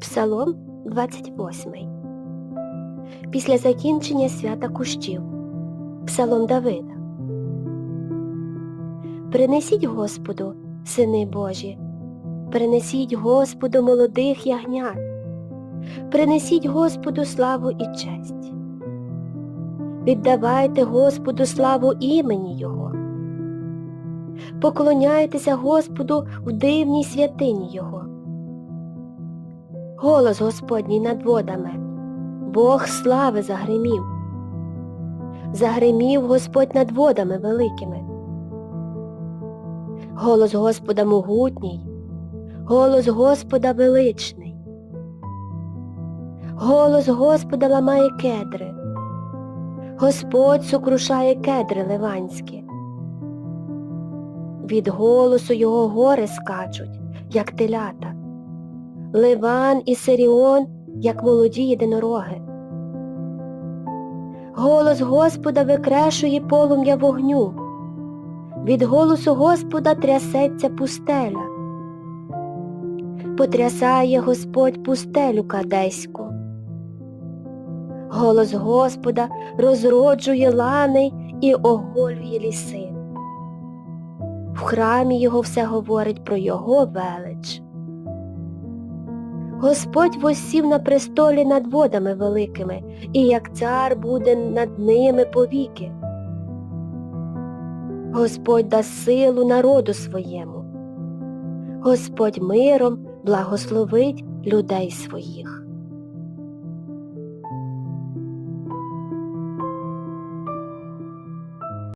Псалом 28. Після закінчення свята кущів. Псалом Давида. Принесіть Господу, сини Божі, принесіть Господу молодих ягнят, принесіть Господу славу і честь. Віддавайте Господу славу імені Його. Поклоняйтеся Господу в дивній святині Його. Голос Господній над водами, Бог слави загримів. Загримів Господь над водами великими. Голос Господа могутній, голос Господа величний. Голос Господа ламає кедри. Господь сокрушає кедри ливанські. Від голосу його гори скачуть, як телята. Ливан і Сиріон, як молоді єдинороги. Голос Господа викрешує полум'я вогню. Від голосу Господа трясеться пустеля. Потрясає Господь пустелю кадеську. Голос Господа розроджує лани і оголює ліси. В храмі його все говорить про його велич. Господь восів на престолі над водами великими, і як цар буде над ними повіки. Господь дасть силу народу своєму. Господь миром благословить людей своїх.